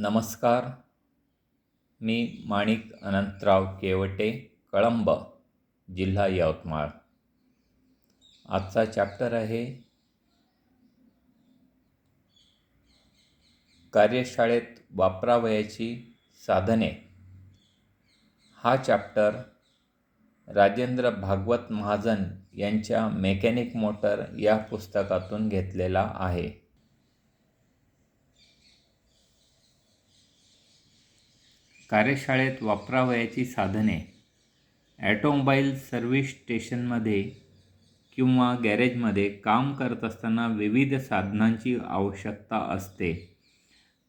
नमस्कार. मी माणिक अनंतराव केवटे कळंब जिल्हा यवतमाळ. आजचा चॅप्टर आहे कार्यशाळेत वापरावयाची साधने. हा चॅप्टर राजेंद्र भागवत महाजन यांच्या मेकॅनिक मोटर या पुस्तकातून घेतलेला आहे. कार्यशाळेत वापरावयाची साधने. ॲटोमोबाईल सर्व्हिस स्टेशनमध्ये किंवा गॅरेजमध्ये काम करत असताना विविध साधनांची आवश्यकता असते.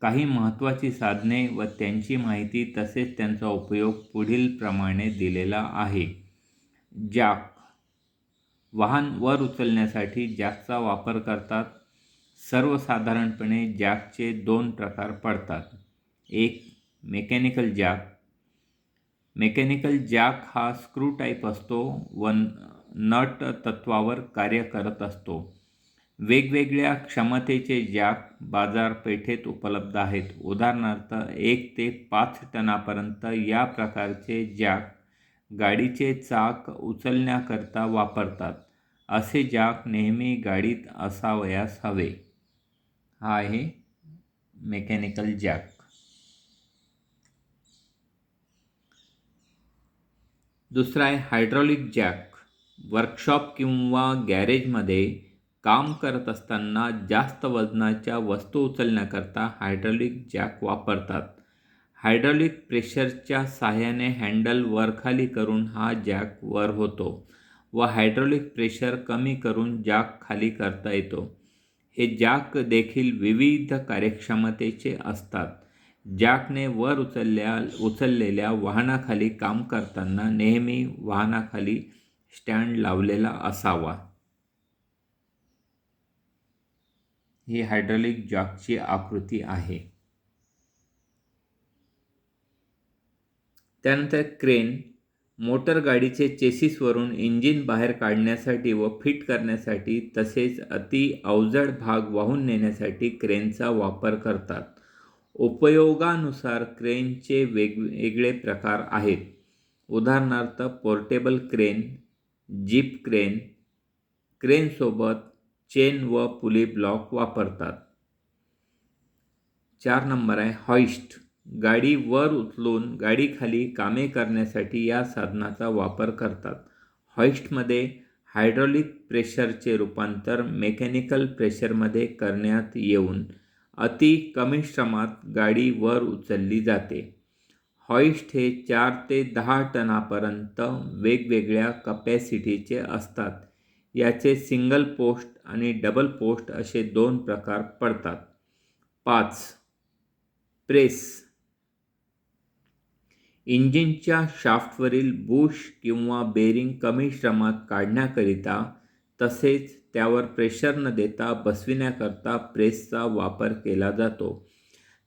काही महत्त्वाची साधने व त्यांची माहिती तसेच त्यांचा उपयोग पुढीलप्रमाणे दिलेला आहे. जॅक. वाहन वर उचलण्यासाठी जॅकचा वापर करतात. सर्वसाधारणपणे जॅकचे दोन प्रकार पडतात. एक मेकॅनिकल जॅक. मेकॅनिकल जॅक हा स्क्रू टाईप असतो व नट तत्वावर कार्य करत असतो. वेगवेगळ्या क्षमतेचे जॅक बाजारपेठेत उपलब्ध आहेत. उदाहरणार्थ एक ते पाच टनापर्यंत या प्रकारचे जॅक गाडीचे चाक उचलण्याकरता वापरतात. असे जॅक नेहमी गाडीत असावयास हवे. हा आहे मेकॅनिकल जॅक. दुसरा आहे हायड्रॉलिक जॅक. वर्कशॉप किंवा गॅरेजमध्ये काम करत असताना जास्त वजनाच्या वस्तू उचलण्याकरता हायड्रॉलिक जॅक वापरतात. हायड्रॉलिक प्रेशरच्या सहाय्याने हँडल वरखाली करून हा जॅक वर होतो व हायड्रॉलिक प्रेशर कमी करून जॅक खाली करता येतो. हे जॅक देखील विविध कार्यक्षमतेचे असतात. जॅकने वर उचलल्या उचललेल्या वाहनाखाली काम करताना नेहमी वाहनाखाली स्टँड लावलेला असावा. ही हायड्रॉलिक जॅकची आकृती आहे. त्यानंतर क्रेन मोटर गाडीचे चेसिसवरून इंजिन बाहेर काढण्यासाठी व फिट करण्यासाठी तसेच अति अवजड भाग वाहून नेण्यासाठी क्रेनचा वापर करतात. उपयोगानुसार क्रेनचे वेगवेगळे प्रकार आहेत. उदाहरणार्थ पोर्टेबल क्रेन जीप क्रेन क्रेनसोबत चेन व पुली ब्लॉक वापरतात. चार नंबर आहे हॉइस्ट. गाडी वर उचलून गाडीखाली कामे करण्यासाठी या साधनाचा वापर करतात. हॉइस्टमध्ये हायड्रॉलिक प्रेशरचे रूपांतर मेकॅनिकल प्रेशरमध्ये करण्यात येऊन अति कमी श्रमात गाडी वर उचलली जाते. हॉईस्ट हे चार ते दहा टनापर्यंत वेगवेगळ्या कपॅसिटीचे असतात. याचे सिंगल पोस्ट आणि डबल पोस्ट असे दोन प्रकार पडतात. पाच. प्रेस. इंजिनच्या शाफ्टवरील बुश किंवा बेरिंग कमी श्रमात काढण्याकरिता तसेच त्यावर प्रेशर न देता बसविण्याकरता प्रेसचा वापर केला जातो.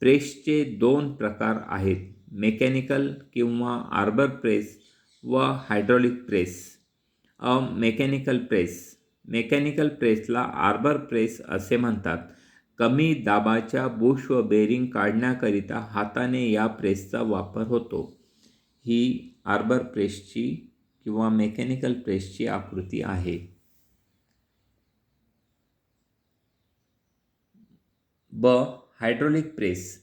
प्रेसचे दोन प्रकार आहेत. मेकॅनिकल किंवा आर्बर प्रेस व हायड्रॉलिक प्रेस अ मेकॅनिकल प्रेस मेकॅनिकल प्रेसला आर्बर प्रेस असे म्हणतात. कमी दाबाच्या बुश व बेरिंग काढण्याकरिता हाताने या प्रेसचा वापर होतो. ही आर्बर प्रेसची किंवा मेकॅनिकल प्रेसची आकृती आहे. ब हायड्रोलिक प्रेस.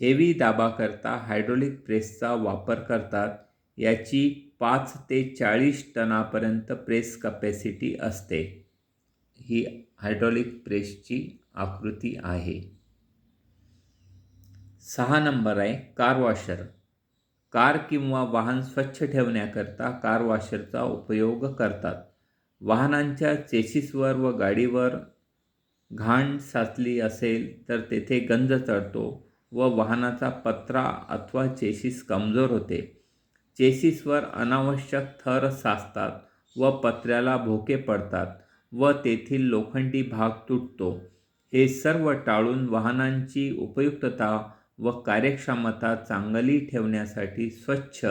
हेवी दाबाकरता हायड्रोलिक प्रेसचा वापर करतात. याची पाच ते चाळीस टनापर्यंत प्रेस कपॅसिटी असते. ही हायड्रॉलिक प्रेसची आकृती आहे. सहा नंबर आहे कार वॉशर. कार किंवा वाहन स्वच्छ ठेवण्याकरता कार वॉशरचा उपयोग करतात. वाहनांच्या चेसिसवर व गाडीवर घाण साचली असेल तर तेथे गंज चढतो व वाहनाचा पत्रा अथवा चेसिस कमजोर होते. चेसिसवर अनावश्यक थर साचतात व पत्र्याला भोके पडतात व तेथील लोखंडी भाग तुटतो. हे सर्व टाळून वाहनांची उपयुक्तता व कार्यक्षमता चांगली ठेवण्यासाठी स्वच्छ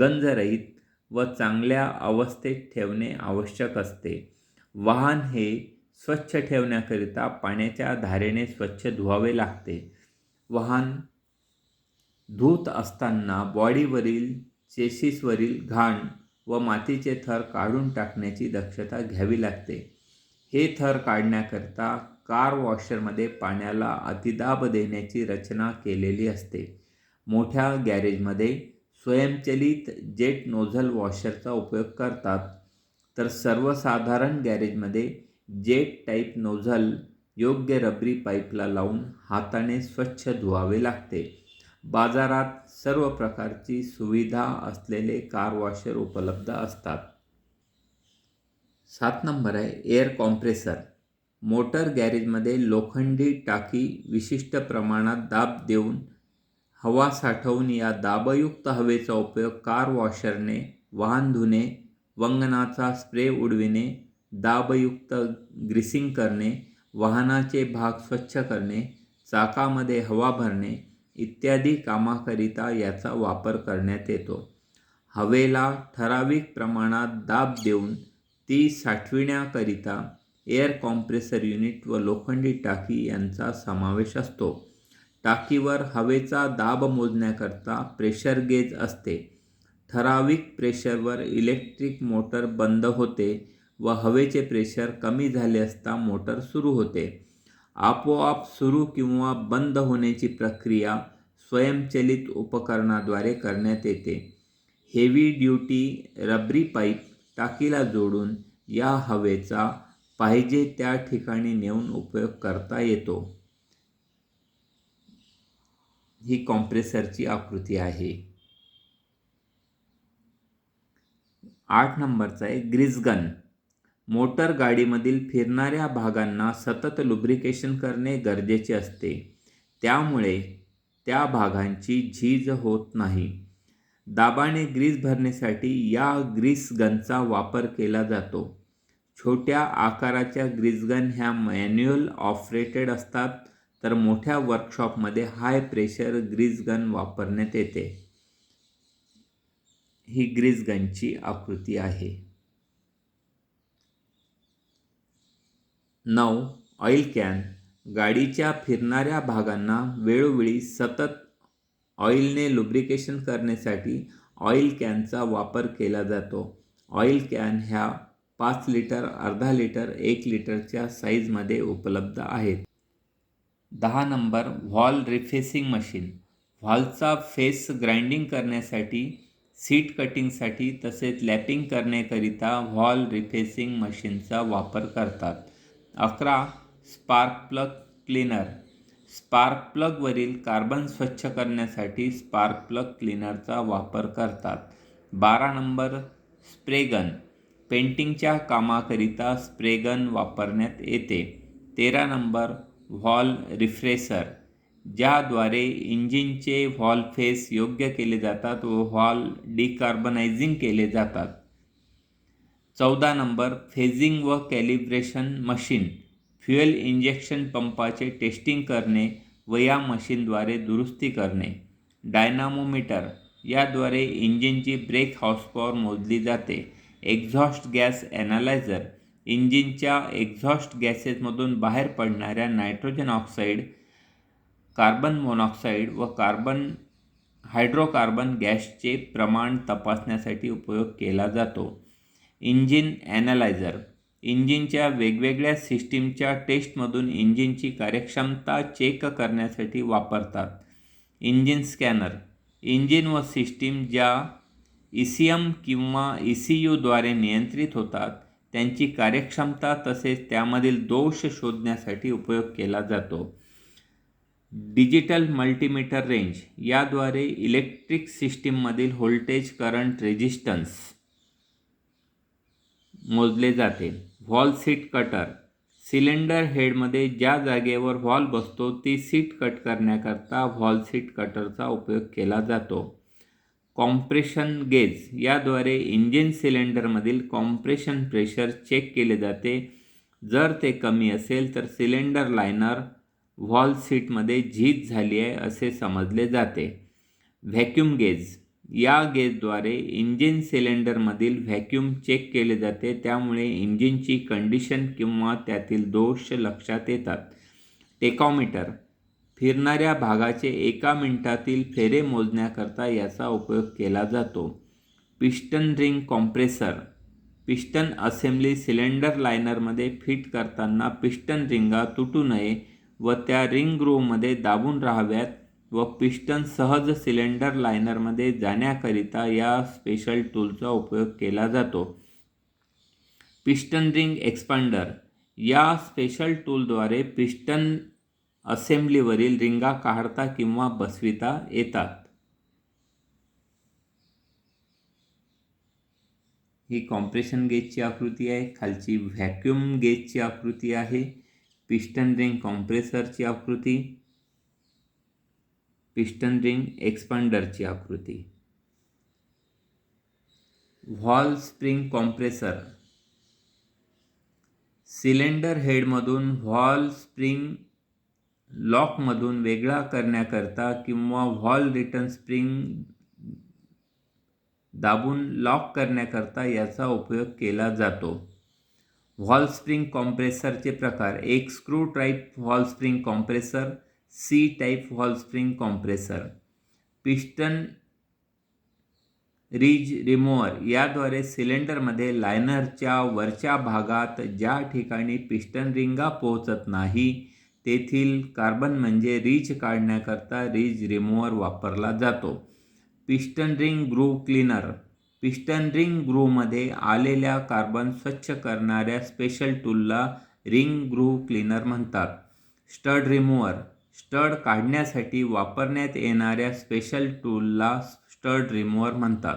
गंजरहित व चांगल्या अवस्थेत ठेवणे आवश्यक असते. वाहन हे स्वच्छ ठेवण्याकरिता पाण्याच्या धारेने स्वच्छ धुवावे लागते. वाहन धूत असताना बॉडीवरील चेसिसवरील घाण व मातीचे थर काढून टाकण्याची दक्षता घ्यावी लागते. हे थर काढण्याकरता कार वॉशरमध्ये पाण्याला अतिदाब देण्याची रचना केलेली असते. मोठ्या गॅरेजमध्ये स्वयंचलित जेट नोझल वॉशरचा उपयोग करतात. तर सर्वसाधारण गॅरेजमध्ये जेट टाईप नोझल योग्य रबरी पाईपला लावून हाताने स्वच्छ धुवावे लागते. बाजारात सर्व प्रकारची सुविधा असलेले कार वॉशर उपलब्ध असतात. सात नंबर आहे एअर कॉम्प्रेसर मोटर गॅरेजमध्ये लोखंडी टाकी विशिष्ट प्रमाणात दाब देऊन हवा साठवून या दाबयुक्त हवेचा उपयोग कार वॉशरने वाहन धुणे वंगणाचा स्प्रे उडविणे दाबयुक्त ग्रीसिंग करणे वाहनाचे भाग स्वच्छ करणे चाकामध्ये हवा भरणे इत्यादी कामाकरिता याचा वापर करण्यात येतो. हवेला ठराविक प्रमाणात दाब देऊन ती साठविण्याकरिता एअर कॉम्प्रेसर युनिट व लोखंडी टाकी यांचा समावेश असतो. टाकीवर हवेचा दाब मोजण्याकरता प्रेशर गेज असते. ठराविक प्रेशरवर इलेक्ट्रिक मोटर बंद होते. व हवेचे प्रेशर कमी झाले असता मोटर सुरू होते. आपोआप सुरू किंवा बंद होण्याची प्रक्रिया स्वयंचलित उपकरणाद्वारे करण्यात येते. हेवी ड्युटी रबरी पाईप टाकीला जोडून या हवेचा पाहिजे त्या ठिकाणी नेऊन उपयोग करता येतो. ही कॉम्प्रेसरची आकृती आहे. आठ नंबरचा आहे ग्रिसगन मोटर गाडीमधील फिरणाऱ्या भागांना सतत लुब्रिकेशन करणे गरजेचे असते. त्यामुळे त्या भागांची झीज होत नाही. दाबाने ग्रीस भरण्यासाठी या ग्रीस गनचा वापर केला जातो. छोट्या आकाराच्या ग्रीसगन ह्या मॅन्युअल ऑपरेटेड असतात तर मोठ्या वर्कशॉपमध्ये हाय प्रेशर ग्रीस गन वापरण्यात येते. ही ग्रीस गनची आकृती आहे. नऊ ऑइल कॅन गाडीच्या फिरणाऱ्या भागांना वेळोवेळी सतत ऑइलने लुब्रिकेशन करण्यासाठी ऑइल कॅनचा वापर केला जातो. ऑइल कॅन ह्या पाच लिटर अर्धा लिटर एक लिटरच्या साईजमध्ये उपलब्ध आहेत. दहा नंबर व्हॉल रिफेसिंग मशीन व्हॉलचा फेस ग्राइंडिंग करण्यासाठी सीट कटिंगसाठी तसेच लॅपिंग करण्याकरिता व्हॉल रिफेसिंग मशीनचा वापर करतात. अकरा स्पार्क प्लग क्लीनर. स्पार्क प्लगवरील कार्बन स्वच्छ करण्यासाठी स्पार्क प्लग क्लीनरचा वापर करतात. बारा नंबर स्प्रेगन पेंटिंगच्या कामाकरिता स्प्रेगन वापरण्यात येते. तेरा नंबर व्हॉल रिफ्रेसर ज्याद्वारे इंजिनचे व्हॉल फेस योग्य केले जातात व व्हॉल डिकार्बनायझिंग केले जातात. चौदा नंबर फेझिंग व कॅलिब्रेशन मशीन फ्युएल इंजेक्शन पंपाचे टेस्टिंग करणे व या मशीनद्वारे दुरुस्ती करणे. डायनामोमीटर याद्वारे इंजिनची ब्रेक हाऊसपॉवर मोजली जाते. एक्झॉस्ट गॅस ॲनालायझर इंजिनच्या एक्झॉस्ट गॅसेसमधून बाहेर पडणाऱ्या नायट्रोजन ऑक्साईड कार्बन मोनॉक्साईड व कार्बन हायड्रोकार्बन गॅसचे प्रमाण तपासण्यासाठी उपयोग केला जातो. Engine analyser. इंजिनच्या वेगवेगळ्या सिस्टीमच्या टेस्टमधून इंजिनची कार्यक्षमता चेक करण्यासाठी वापरतात. Engine scanner. इंजिन व सिस्टीम ज्या ई सी एम किंवा ई सी यूद्वारे नियंत्रित होतात त्यांची कार्यक्षमता तसेच त्यामधील दोष शोधण्यासाठी उपयोग केला जातो. Digital multimeter range. याद्वारे इलेक्ट्रिक सिस्टीममधील व्होल्टेज करंट रेजिस्टन्स मोजले जाते. Valve seat cutter. सिलेंडर हेडमध्ये ज्या जागेवर व्हॉल बसतो ती सीट कट करण्याकरता व्हॉल सीट कटरचा उपयोग केला जातो. Compression gauge. याद्वारे इंजिन सिलेंडरमधील कॉम्प्रेशन प्रेशर चेक केले जाते. जर ते कमी असेल तर सिलेंडर लायनर व्हॉल सीटमध्ये झीज झाली आहे असे समजले जाते. Vacuum gauge. या गेजद्वारे इंजिन सिलेंडरमधील व्हॅक्यूम चेक केले जाते. त्यामुळे इंजिनची कंडिशन किंवा त्यातील दोष लक्षात येतात. टेकॉमीटर फिरणाऱ्या भागाचे एका मिनिटातील फेरे मोजण्याकरता याचा उपयोग केला जातो. Piston ring compressor piston assembly cylinder लायनरमध्ये fit करताना पिस्टन रिंगा तुटू नये व त्या रिंग ग्रोमध्ये दाबून राहाव्यात. व पिस्टन सहज सिलेंडर लायनरमध्ये जाण्याकरिता या स्पेशल टूलचा उपयोग केला जातो. Piston ring expander. या स्पेशल टूलद्वारे पिस्टन असेंब्लीवरील रिंगा काढता किंवा बसविता येतात. ही कॉम्प्रेशन गेजची आकृती आहे. खालची व्हॅक्यूम गेजची आकृती आहे. पिस्टन रिंग कॉम्प्रेसरची आकृती. पिस्टन रिंग एक्सपांडरची आकृती. Valve spring compressor. सिलेंडर हेडमधून व्हॉल स्प्रिंग लॉकमधून वेगळा करण्याकरता किंवा व्हॉल रिटर्न स्प्रिंग दाबून लॉक करण्याकरता याचा उपयोग केला जातो. व्हॉल स्प्रिंग कॉम्प्रेसरचे प्रकार. एक screw type valve spring compressor C type valve spring compressor piston ridge remover याद्वारे सिलेंडरमध्ये लायनरच्या वरच्या भागात ज्या ठिकाणी पिस्टन रिंगा पोहोचत नाही तेथील कार्बन म्हणजे रिज काढण्याकरता रिज रिमूव्हर वापरला जातो. Piston ring groove cleaner piston ring ग्रूमध्ये आलेल्या कार्बन स्वच्छ करणाऱ्या स्पेशल टूलला रिंग ग्रू क्लीनर म्हणतात. स्टड रिमूव्हर स्टड काढण्यासाठी वापरण्यात येणाऱ्या स्पेशल टूलला स्टड रिमूव्हर म्हणतात.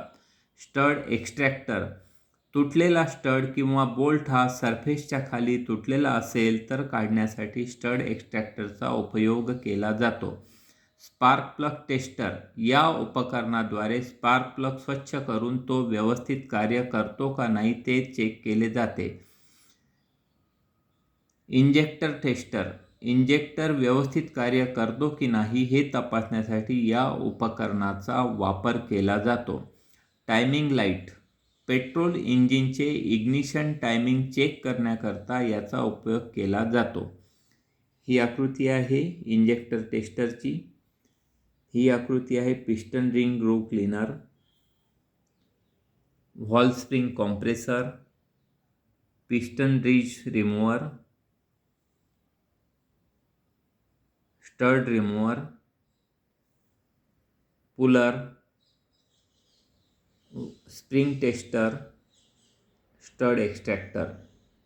Stud extractor. तुटलेला स्टड किंवा बोल्ट हा सरफेसच्या खाली तुटलेला असेल तर काढण्यासाठी स्टड एक्स्ट्रॅक्टरचा उपयोग केला जातो. Spark plug tester. या उपकरणाद्वारे स्पार्क प्लग स्वच्छ करून तो व्यवस्थित कार्य करतो का नाही ते चेक केले जाते. Injector tester. इंजेक्टर व्यवस्थित कार्य करतो की नाही हे तपासण्यासाठी या उपकरणाचा वापर केला जातो. Timing light. पेट्रोल इंजिनचे इग्निशन टायमिंग चेक करण्याकरता याचा उपयोग केला जातो. ही आकृती आहे इंजेक्टर टेस्टरची. ही आकृती आहे piston ring groove cleaner. Valve spring compressor. Piston ridge remover stud remover puller spring tester stud extractor